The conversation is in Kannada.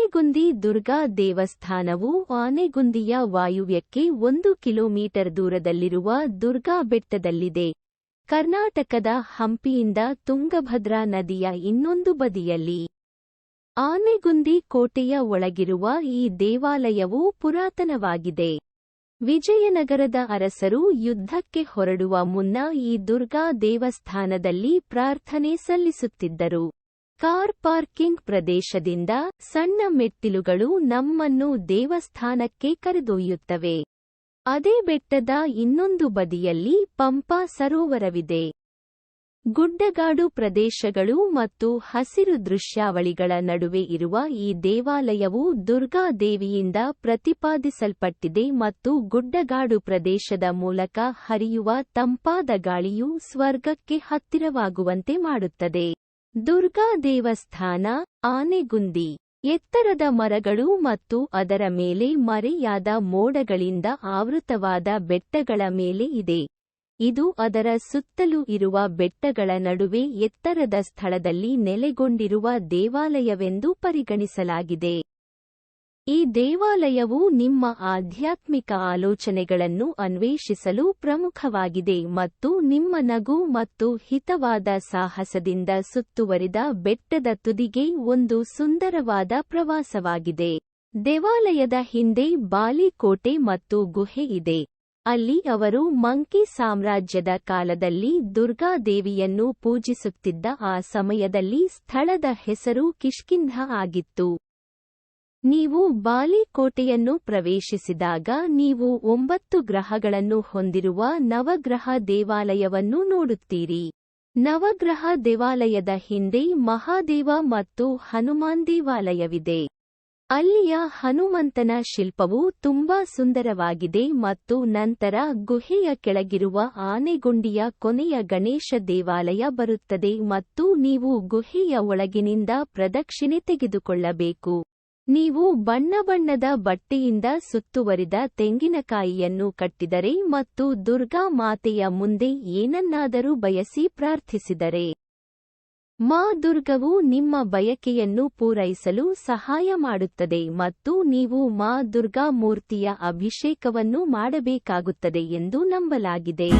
ಆನೆಗುಂದಿ ದುರ್ಗಾ ದೇವಸ್ಥಾನವು ಆನೆಗುಂದಿಯ ವಾಯುವ್ಯಕ್ಕೆ ಒಂದು ಕಿಲೋಮೀಟರ್ ದೂರದಲ್ಲಿರುವ ದುರ್ಗಾ ಬೆಟ್ಟದಲ್ಲಿದೆ. ಕರ್ನಾಟಕದ ಹಂಪಿಯಿಂದ ತುಂಗಭದ್ರಾ ನದಿಯ ಇನ್ನೊಂದು ಬದಿಯಲ್ಲಿ ಆನೆಗುಂದಿ ಕೋಟೆಯ ಒಳಗಿರುವ ಈ ದೇವಾಲಯವು ಪುರಾತನವಾಗಿದೆ. ವಿಜಯನಗರದ ಅರಸರು ಯುದ್ಧಕ್ಕೆ ಹೊರಡುವ ಮುನ್ನ ಈ ದುರ್ಗಾ ದೇವಸ್ಥಾನದಲ್ಲಿ ಪ್ರಾರ್ಥನೆ ಸಲ್ಲಿಸುತ್ತಿದ್ದರು. ಕಾರ್ ಪಾರ್ಕಿಂಗ್ ಪ್ರದೇಶದಿಂದ ಸಣ್ಣ ಮೆಟ್ಟಿಲುಗಳು ನಮ್ಮನ್ನು ದೇವಸ್ಥಾನಕ್ಕೆ ಕರೆದೊಯ್ಯುತ್ತವೆ. ಅದೇ ಬೆಟ್ಟದ ಇನ್ನೊಂದು ಬದಿಯಲ್ಲಿ ಪಂಪಾ ಸರೋವರವಿದೆ. ಗುಡ್ಡಗಾಡು ಪ್ರದೇಶಗಳು ಮತ್ತು ಹಸಿರು ದೃಶ್ಯಾವಳಿಗಳ ನಡುವೆ ಇರುವ ಈ ದೇವಾಲಯವು ದುರ್ಗಾದೇವಿಯಿಂದ ಪ್ರತಿಪಾದಿಸಲ್ಪಟ್ಟಿದೆ ಮತ್ತು ಗುಡ್ಡಗಾಡು ಪ್ರದೇಶದ ಮೂಲಕ ಹರಿಯುವ ತಂಪಾದ ಗಾಳಿಯು ಸ್ವರ್ಗಕ್ಕೆ ಹತ್ತಿರವಾಗುವಂತೆ ಮಾಡುತ್ತದೆ. ದುರ್ಗಾ ದೇವಸ್ಥಾನ, ಆನೆಗುಂದಿ. ಎತ್ತರದ ಮರಗಳು ಮತ್ತು ಅದರ ಮೇಲೆ ಮರೆಯಾದ ಮೋಡಗಳಿಂದ ಆವೃತವಾದ ಬೆಟ್ಟಗಳ ಮೇಲೆ ಇದೆ. ಇದು ಅದರ ಸುತ್ತಲೂ ಇರುವ ಬೆಟ್ಟಗಳ ನಡುವೆ ಎತ್ತರದ ಸ್ಥಳದಲ್ಲಿ ನೆಲೆಗೊಂಡಿರುವ ದೇವಾಲಯವೆಂದು ಪರಿಗಣಿಸಲಾಗಿದೆ. ಈ ದೇವಾಲಯವು ನಿಮ್ಮ ಆಧ್ಯಾತ್ಮಿಕ ಆಲೋಚನೆಗಳನ್ನು ಅನ್ವೇಷಿಸಲು ಪ್ರಮುಖವಾಗಿದೆ ಮತ್ತು ನಿಮ್ಮ ನಗು ಮತ್ತು ಹಿತವಾದ ಸಾಹಸದಿಂದ ಸುತ್ತುವರಿದ ಬೆಟ್ಟದ ತುದಿಗೆ ಒಂದು ಸುಂದರವಾದ ಪ್ರವಾಸವಾಗಿದೆ. ದೇವಾಲಯದ ಹಿಂದೆ ಬಾಲಿಕೋಟೆ ಮತ್ತು ಗುಹೆ ಇದೆ. ಅಲ್ಲಿ ಅವರು ಮಂಕಿ ಸಾಮ್ರಾಜ್ಯದ ಕಾಲದಲ್ಲಿ ದುರ್ಗಾದೇವಿಯನ್ನು ಪೂಜಿಸುತ್ತಿದ್ದ ಆ ಸಮಯದಲ್ಲಿ ಸ್ಥಳದ ಹೆಸರು ಕಿಷ್ಕಿಂಧ ಆಗಿತ್ತು. ನೀವು ಬಾಲಿಕೋಟೆಯನ್ನು ಪ್ರವೇಶಿಸಿದಾಗ ನೀವು ಒಂಬತ್ತು ಗ್ರಹಗಳನ್ನು ಹೊಂದಿರುವ ನವಗ್ರಹ ದೇವಾಲಯವನ್ನು ನೋಡುತ್ತೀರಿ. ನವಗ್ರಹ ದೇವಾಲಯದ ಹಿಂದೆ ಮಹಾದೇವ ಮತ್ತು ಹನುಮಾನ್ ದೇವಾಲಯವಿದೆ. ಅಲ್ಲಿಯ ಹನುಮಂತನ ಶಿಲ್ಪವು ತುಂಬಾ ಸುಂದರವಾಗಿದೆ ಮತ್ತು ನಂತರ ಗುಹೆಯ ಕೆಳಗಿರುವ ಆನೆಗುಂಡಿಯ ಕೊನೆಯ ಗಣೇಶ ದೇವಾಲಯ ಬರುತ್ತದೆ ಮತ್ತು ನೀವು ಗುಹೆಯ ಒಳಗಿನಿಂದ ಪ್ರದಕ್ಷಿಣೆ ತೆಗೆದುಕೊಳ್ಳಬೇಕು. ನೀವು ಬಣ್ಣ ಬಣ್ಣದ ಬಟ್ಟೆಯಿಂದ ಸುತ್ತುವರಿದ ತೆಂಗಿನಕಾಯಿಯನ್ನು ಕಟ್ಟಿದರೆ ಮತ್ತು ದುರ್ಗಾ ಮಾತೆಯ ಮುಂದೆ ಏನನ್ನಾದರೂ ಬಯಸಿ ಪ್ರಾರ್ಥಿಸಿದರೆ. ಮಾ ದುರ್ಗವು ನಿಮ್ಮ ಬಯಕೆಯನ್ನು ಪೂರೈಸಲು ಸಹಾಯ ಮಾಡುತ್ತದೆ ಮತ್ತು ನೀವು ಮಾ ದುರ್ಗಾ ಮೂರ್ತಿಯ ಅಭಿಷೇಕವನ್ನು ಮಾಡಬೇಕಾಗುತ್ತದೆ ಎಂದು ನಂಬಲಾಗಿದೆ.